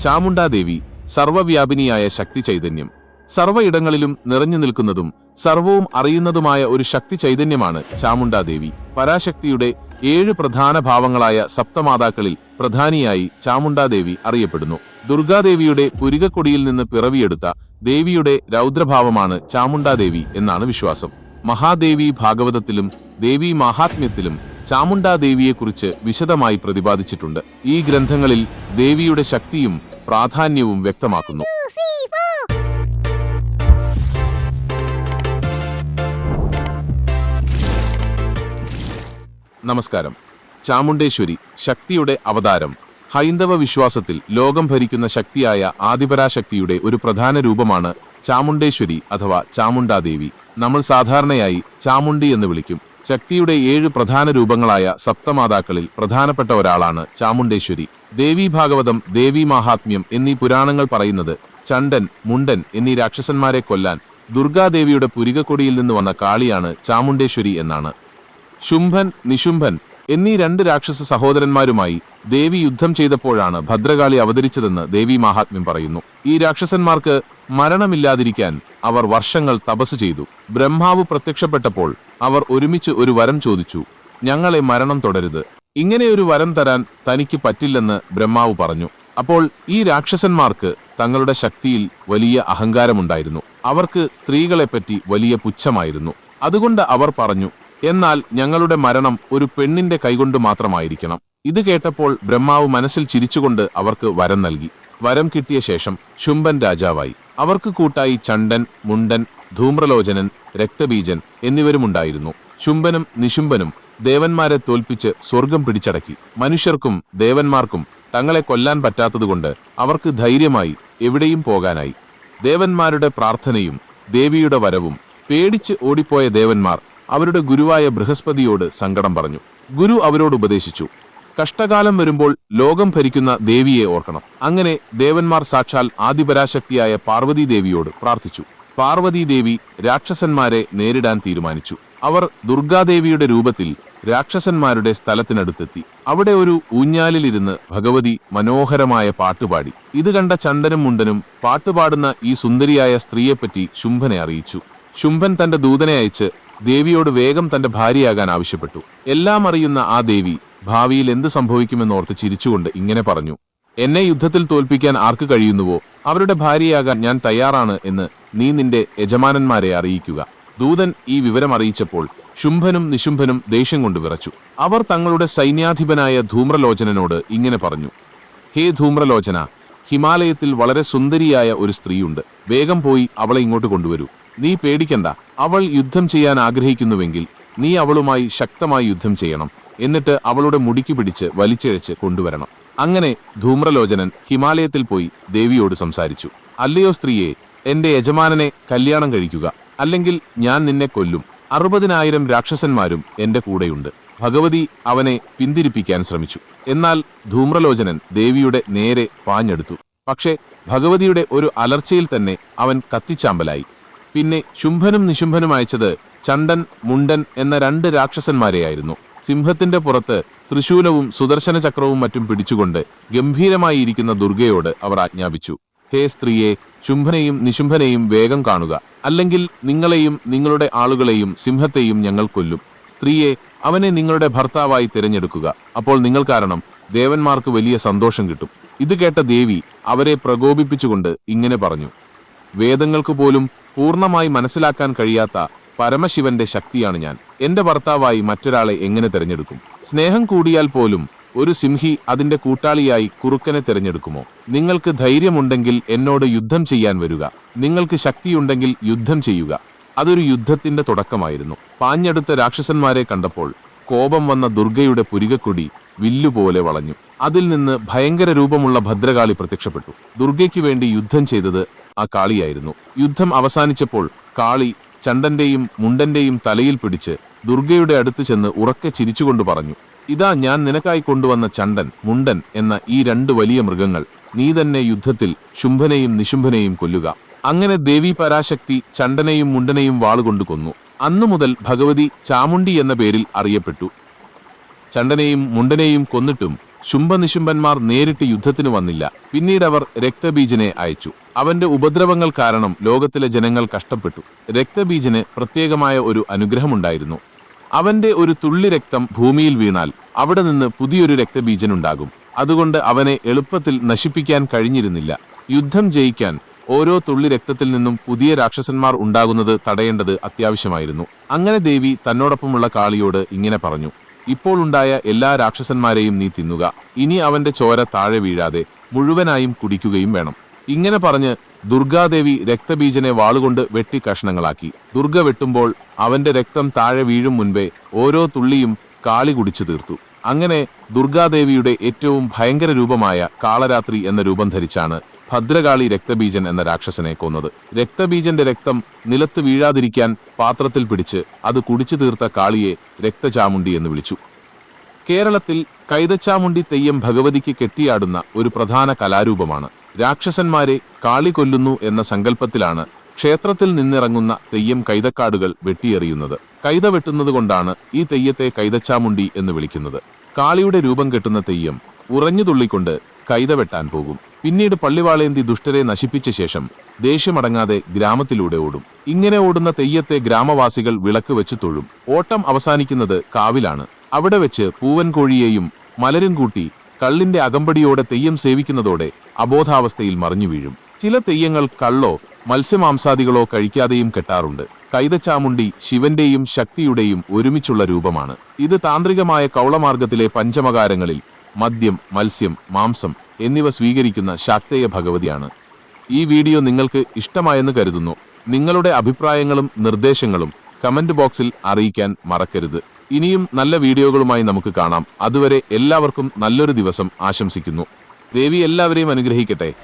ചാമുണ്ടാദേവി സർവവ്യാപിനിയായ ശക്തി ചൈതന്യം. സർവയിടങ്ങളിലും നിറഞ്ഞു നിൽക്കുന്നതും സർവവും അറിയുന്നതുമായ ഒരു ശക്തി ചൈതന്യമാണ് ചാമുണ്ടാദേവി പരാശക്തിയുടെ ഏഴ് പ്രധാന ഭാവങ്ങളായ സപ്തമാതാക്കളിൽ പ്രധാനിയായി ചാമുണ്ടാദേവി അറിയപ്പെടുന്നു. ദുർഗാദേവിയുടെ പുരികക്കൊടിയിൽ നിന്ന് പിറവിയെടുത്ത ദേവിയുടെ രൗദ്രഭാവമാണ് ചാമുണ്ടാദേവി എന്നാണ് വിശ്വാസം. മഹാദേവി ഭാഗവതത്തിലും ദേവി മാഹാത്മ്യത്തിലും ചാമുണ്ടാദേവിയെക്കുറിച്ച് വിശദമായി പ്രതിപാദിച്ചിട്ടുണ്ട്. ഈ ഗ്രന്ഥങ്ങളിൽ ദേവിയുടെ ശക്തിയും പ്രാധാന്യവും വ്യക്തമാക്കുന്നു. നമസ്കാരം. ചാമുണ്ടേശ്വരി ശക്തിയുടെ അവതാരം. ഹൈന്ദവ വിശ്വാസത്തിൽ ലോകം ഭരിക്കുന്ന ശക്തിയായ ആദിപരാശക്തിയുടെ ഒരു പ്രധാന രൂപമാണ് ചാമുണ്ടേശ്വരി അഥവാ ചാമുണ്ടാദേവി. നമ്മൾ സാധാരണയായി ചാമുണ്ടി എന്ന് വിളിക്കും. ശക്തിയുടെ ഏഴ് പ്രധാന രൂപങ്ങളായ സപ്തമാതാക്കളിൽ പ്രധാനപ്പെട്ട ഒരാളാണ് ചാമുണ്ടേശ്വരി. ദേവി ഭാഗവതം ദേവി മഹാത്മ്യം എന്നീ പുരാണങ്ങൾ പറയുന്നത് ചണ്ടൻ മുണ്ടൻ എന്നീ രാക്ഷസന്മാരെ കൊല്ലാൻ ദുർഗാദേവിയുടെ പുരികക്കൊടിയിൽ നിന്ന് വന്ന കാളിയാണ് ചാമുണ്ടേശ്വരി എന്നാണ്. ശുംഭൻ നിശുംഭൻ എന്നീ രണ്ട് രാക്ഷസ സഹോദരന്മാരുമായി ദേവി യുദ്ധം ചെയ്തപ്പോഴാണ് ഭദ്രകാളി അവതരിച്ചതെന്ന് ദേവി മഹാത്മ്യം പറയുന്നു. ഈ രാക്ഷസന്മാർക്ക് മരണമില്ലാതിരിക്കാൻ അവർ വർഷങ്ങൾ തപസ് ചെയ്തു. ബ്രഹ്മാവ് പ്രത്യക്ഷപ്പെട്ടപ്പോൾ അവർ ഒരുമിച്ച് ഒരു വരം ചോദിച്ചു ഞങ്ങളെ മരണം തുടരുത് ഇങ്ങനെ ഒരു വരം തരാൻ തനിക്ക് പറ്റില്ലെന്ന് ബ്രഹ്മാവ് പറഞ്ഞു. അപ്പോൾ ഈ രാക്ഷസന്മാർക്ക് തങ്ങളുടെ ശക്തിയിൽ വലിയ അഹങ്കാരമുണ്ടായിരുന്നു. അവർക്ക് സ്ത്രീകളെപ്പറ്റി വലിയ പുച്ഛമായിരുന്നു. അതുകൊണ്ട് അവർ പറഞ്ഞു എന്നാൽ ഞങ്ങളുടെ മരണം ഒരു പെണ്ണിന്റെ കൈകൊണ്ട് മാത്രമായിരിക്കണം. ഇത് കേട്ടപ്പോൾ ബ്രഹ്മാവ് മനസ്സിൽ ചിരിച്ചുകൊണ്ട് അവർക്ക് വരം നൽകി. വരം കിട്ടിയ ശേഷം ശുംഭൻ രാജാവായി. അവർക്ക് കൂട്ടായി ചണ്ടൻ മുണ്ടൻ ധൂമ്രലോചനൻ രക്തബീജൻ എന്നിവരുമുണ്ടായിരുന്നു. ശുംഭനും നിശുംഭനും ദേവന്മാരെ തോൽപ്പിച്ച് സ്വർഗം പിടിച്ചടക്കി. മനുഷ്യർക്കും ദേവന്മാർക്കും തങ്ങളെ കൊല്ലാൻ പറ്റാത്തതുകൊണ്ട് അവർക്ക് ധൈര്യമായി എവിടെയും പോകാനായി. ദേവന്മാരുടെ പ്രാർത്ഥനയും ദേവിയുടെ വരവും പേടിച്ച് ഓടിപ്പോയ ദേവന്മാർ അവരുടെ ഗുരുവായ ബൃഹസ്പതിയോട് സങ്കടം പറഞ്ഞു. ഗുരു അവരോട് ഉപദേശിച്ചു കഷ്ടകാലം വരുമ്പോൾ ലോകം ഭരിക്കുന്ന ദേവിയെ ഓർക്കണം. അങ്ങനെ ദേവന്മാർ സാക്ഷാൽ ആദിപരാശക്തിയായ പാർവതി ദേവിയോട് പ്രാർത്ഥിച്ചു. പാർവതി ദേവി രാക്ഷസന്മാരെ നേരിടാൻ തീരുമാനിച്ചു. അവർ ദുർഗാദേവിയുടെ രൂപത്തിൽ രാക്ഷസന്മാരുടെ സ്ഥലത്തിനടുത്തെത്തി. അവിടെ ഒരു ഊഞ്ഞാലിലിരുന്ന് ഭഗവതി മനോഹരമായ പാട്ടുപാടി ഇത് കണ്ട ചണ്ടനും മുണ്ടനും പാട്ടുപാടുന്ന ഈ സുന്ദരിയായ സ്ത്രീയെപ്പറ്റി ശുംഭനെ അറിയിച്ചു. ശുംഭൻ തന്റെ ദൂതനെ അയച്ച് ദേവിയോട് വേഗം തന്റെ ഭാര്യയാകാൻ ആവശ്യപ്പെട്ടു. എല്ലാം അറിയുന്ന ആ ദേവി ഭാവിയിൽ എന്ത് സംഭവിക്കുമെന്നോർത്ത് ചിരിച്ചുകൊണ്ട് ഇങ്ങനെ പറഞ്ഞു. എന്നെ യുദ്ധത്തിൽ തോൽപ്പിക്കാൻ ആർക്ക് കഴിയുന്നുവോ? അവരുടെ ഭാര്യയാകാൻ ഞാൻ തയ്യാറാണ് എന്ന് നീ നിന്റെ യജമാനന്മാരെ അറിയിക്കുക. ദൂതൻ ഈ വിവരം അറിയിച്ചപ്പോൾ ശുംഭനും നിശുംഭനും ദേഷ്യം കൊണ്ട് വിറച്ചു. അവർ തങ്ങളുടെ സൈന്യാധിപനായ ധൂമ്രലോചനോട് ഇങ്ങനെ പറഞ്ഞു. ഹേ ധൂമ്രലോചന ഹിമാലയത്തിൽ വളരെ സുന്ദരിയായ ഒരു സ്ത്രീയുണ്ട്. വേഗം പോയി അവളെ ഇങ്ങോട്ട് കൊണ്ടുവരൂ. നീ പേടിക്കണ്ട. അവൾ യുദ്ധം ചെയ്യാൻ ആഗ്രഹിക്കുന്നുവെങ്കിൽ നീ അവളുമായി ശക്തമായി യുദ്ധം ചെയ്യണം. എന്നിട്ട് അവളുടെ മുടിക്ക് പിടിച്ച് വലിച്ചിഴച്ച് കൊണ്ടുവരണം. അങ്ങനെ ധൂമ്രലോചനൻ ഹിമാലയത്തിൽ പോയി ദേവിയോട് സംസാരിച്ചു. അല്ലയോ സ്ത്രീയെ എന്റെ യജമാനനെ കല്യാണം കഴിക്കുക. അല്ലെങ്കിൽ ഞാൻ നിന്നെ കൊല്ലും. അറുപതിനായിരം രാക്ഷസന്മാരും എന്റെ കൂടെയുണ്ട്. ഭഗവതി അവനെ പിന്തിരിപ്പിക്കാൻ ശ്രമിച്ചു. എന്നാൽ ധൂമ്രലോചനൻ ദേവിയുടെ നേരെ പാഞ്ഞെടുത്തു. പക്ഷേ ഭഗവതിയുടെ ഒരു അലർച്ചയിൽ തന്നെ അവൻ കത്തിച്ചാമ്പലായി. പിന്നെ ശുംഭനും നിശുംഭനും അയച്ചത് ചണ്ടൻ മുണ്ടൻ എന്ന രണ്ട് രാക്ഷസന്മാരെയായിരുന്നു. സിംഹത്തിന്റെ പുറത്ത് തൃശൂലവും സുദർശന ചക്രവും മറ്റും പിടിച്ചുകൊണ്ട് ഗംഭീരമായി ഇരിക്കുന്ന ദുർഗയോട് അവർ ആജ്ഞാപിച്ചു. ഹേ സ്ത്രീയെ ശുംഭനെയും നിശുംഭനെയും വേഗം കാണുക. അല്ലെങ്കിൽ നിങ്ങളെയും നിങ്ങളുടെ ആളുകളെയും സിംഹത്തെയും ഞങ്ങൾ കൊല്ലും. സ്ത്രീയെ അവനെ നിങ്ങളുടെ ഭർത്താവായി തിരഞ്ഞെടുക്കുക. അപ്പോൾ നിങ്ങൾ കാരണം ദേവന്മാർക്ക് വലിയ സന്തോഷം കിട്ടും. ഇത് കേട്ട ദേവി അവരെ പ്രകോപിപ്പിച്ചുകൊണ്ട് ഇങ്ങനെ പറഞ്ഞു. വേദങ്ങൾക്ക് പോലും പൂർണമായി മനസ്സിലാക്കാൻ കഴിയാത്ത പരമശിവന്റെ ശക്തിയാണ് ഞാൻ. എന്റെ ഭർത്താവായി മറ്റൊരാളെ എങ്ങനെ തിരഞ്ഞെടുക്കും? സ്നേഹം കൂടിയാൽ പോലും ഒരു സിംഹി അതിന്റെ കൂട്ടാളിയായി കുറുക്കനെ തിരഞ്ഞെടുക്കുമോ? നിങ്ങൾക്ക് ധൈര്യമുണ്ടെങ്കിൽ എന്നോട് യുദ്ധം ചെയ്യാൻ വരിക. നിങ്ങൾക്ക് ശക്തിയുണ്ടെങ്കിൽ യുദ്ധം ചെയ്യുക. അതൊരു യുദ്ധത്തിന്റെ തുടക്കമായിരുന്നു. പാഞ്ഞെടുത്ത രാക്ഷസന്മാരെ കണ്ടപ്പോൾ കോപം വന്ന ദുർഗയുടെ പുരികക്കൊടി വില്ലുപോലെ വളഞ്ഞു. അതിൽ നിന്ന് ഭയങ്കര രൂപമുള്ള ഭദ്രകാളി പ്രത്യക്ഷപ്പെട്ടു. ദുർഗയ്ക്ക് വേണ്ടി യുദ്ധം ചെയ്തത് ആ കാളിയായിരുന്നു. യുദ്ധം അവസാനിച്ചപ്പോൾ കാളി ചണ്ടന്റെയും മുണ്ടന്റെയും തലയിൽ പിടിച്ച് ദുർഗയുടെ അടുത്ത് ചെന്ന് ഉറക്കെ ചിരിച്ചുകൊണ്ട് പറഞ്ഞു ഇതാ ഞാൻ നിനക്കായി കൊണ്ടുവന്ന ചണ്ടൻ മുണ്ടൻ എന്ന ഈ രണ്ട് വലിയ മൃഗങ്ങൾ. നീ തന്നെ യുദ്ധത്തിൽ ശുംഭനെയും നിശുംഭനെയും കൊല്ലുക. അങ്ങനെ ദേവി പരാശക്തി ചണ്ടനെയും മുണ്ടനെയും വാളുകൊണ്ട് കൊന്നു. അന്നു മുതൽ ഭഗവതി ചാമുണ്ടി എന്ന പേരിൽ അറിയപ്പെട്ടു. ചണ്ടനെയും മുണ്ടനെയും കൊന്നിട്ടും ശുംഭനിശുംഭന്മാർ നേരിട്ട് യുദ്ധത്തിന് വന്നില്ല. പിന്നീട് അവർ രക്തബീജനെ അയച്ചു. അവന്റെ ഉപദ്രവങ്ങൾ കാരണം ലോകത്തിലെ ജനങ്ങൾ കഷ്ടപ്പെട്ടു. രക്തബീജന് പ്രത്യേകമായ ഒരു അനുഗ്രഹമുണ്ടായിരുന്നു. അവന്റെ ഒരു തുള്ളി രക്തം ഭൂമിയിൽ വീണാൽ അവിടെ നിന്ന് പുതിയൊരു രക്തബീജനുണ്ടാകും അതുകൊണ്ട് അവനെ എളുപ്പത്തിൽ നശിപ്പിക്കാൻ കഴിഞ്ഞിരുന്നില്ല. യുദ്ധം ജയിക്കാൻ ഓരോ തുള്ളി രക്തത്തിൽ നിന്നും പുതിയ രാക്ഷസന്മാർ ഉണ്ടാകുന്നത് തടയേണ്ടത് അത്യാവശ്യമായിരുന്നു. അങ്ങനെ ദേവി തന്നോടൊപ്പമുള്ള കാളിയോട് ഇങ്ങനെ പറഞ്ഞു ഇപ്പോൾ ഉണ്ടായ എല്ലാ രാക്ഷസന്മാരെയും നീ തിന്നുക. ഇനി അവന്റെ ചോര താഴെ വീഴാതെ മുഴുവനായും കുടിക്കുകയും വേണം. ഇങ്ങനെ പറഞ്ഞ് ദുർഗാദേവി രക്തബീജനെ വാളുകൊണ്ട് വെട്ടി കഷ്ണങ്ങളാക്കി. ദുർഗ വെട്ടുമ്പോൾ അവന്റെ രക്തം താഴെ വീഴും മുൻപേ ഓരോ തുള്ളിയും കാളി കുടിച്ചു തീർത്തു. അങ്ങനെ ദുർഗാദേവിയുടെ ഏറ്റവും ഭയങ്കര രൂപമായ കാളരാത്രി എന്ന രൂപം ധരിച്ചാണ് ഭദ്രകാളി രക്തബീജൻ എന്ന രാക്ഷസനെ കൊന്നത്. രക്തബീജന്റെ രക്തം നിലത്ത് വീഴാതിരിക്കാൻ പാത്രത്തിൽ പിടിച്ച് അത് കുടിച്ചു തീർത്ത കാളിയെ രക്തചാമുണ്ടി എന്ന് വിളിച്ചു. കേരളത്തിൽ കൈതച്ചാമുണ്ടി തെയ്യം ഭഗവതിക്ക് കെട്ടിയാടുന്ന ഒരു പ്രധാന കലാരൂപമാണ് രാക്ഷസന്മാരെ കാളി കൊല്ലുന്നു എന്ന സങ്കല്പത്തിലാണ് ക്ഷേത്രത്തിൽ നിന്നിറങ്ങുന്ന തെയ്യം കൈതക്കാടുകൾ വെട്ടിയെറിയുന്നത്. കൈത വെട്ടുന്നത് കൊണ്ടാണ് ഈ തെയ്യത്തെ കൈതച്ചാമുണ്ടി എന്ന് വിളിക്കുന്നത്. കാളിയുടെ രൂപം കെട്ടുന്ന തെയ്യം ഉറഞ്ഞു തുള്ളിക്കൊണ്ട് കൈത വെട്ടാൻ പോകും. പിന്നീട് പള്ളിവാളേന്തി ദുഷ്ടരെ നശിപ്പിച്ച ശേഷം ദേഷ്യമടങ്ങാതെ ഗ്രാമത്തിലൂടെ ഓടും. ഇങ്ങനെ ഓടുന്ന തെയ്യത്തെ ഗ്രാമവാസികൾ വിളക്ക് വെച്ച് തൊഴും. ഓട്ടം അവസാനിക്കുന്നത് കാവിലാണ്. അവിടെ വെച്ച് പൂവൻകോഴിയെയും മലരും കൂട്ടി കള്ളിന്റെ അകമ്പടിയോടെ തെയ്യം സേവിക്കുന്നതോടെ അബോധാവസ്ഥയിൽ മറിഞ്ഞു വീഴും. ചില തെയ്യങ്ങൾ കള്ളോ മത്സ്യമാംസാദികളോ കഴിക്കാതെയും കെട്ടാറുണ്ട്. കൈതച്ചാമുണ്ടി ശിവന്റെയും ശക്തിയുടെയും ഒരുമിച്ചുള്ള രൂപമാണ്. ഇത് താന്ത്രികമായ കൗളമാർഗത്തിലെ പഞ്ചമകാരങ്ങളിൽ മദ്യം മത്സ്യം മാംസം എന്നിവ സ്വീകരിക്കുന്ന ശാക്തേയ ഭഗവതിയാണ്. ഈ വീഡിയോ നിങ്ങൾക്ക് ഇഷ്ടമായെന്ന് കരുതുന്നു. നിങ്ങളുടെ അഭിപ്രായങ്ങളും നിർദ്ദേശങ്ങളും കമന്റ് ബോക്സിൽ അറിയിക്കാൻ മറക്കരുത്. ഇനിയും നല്ല വീഡിയോകളുമായി നമുക്ക് കാണാം. അതുവരെ എല്ലാവർക്കും നല്ലൊരു ദിവസം ആശംസിക്കുന്നു. ദേവി എല്ലാവരെയും അനുഗ്രഹിക്കട്ടെ.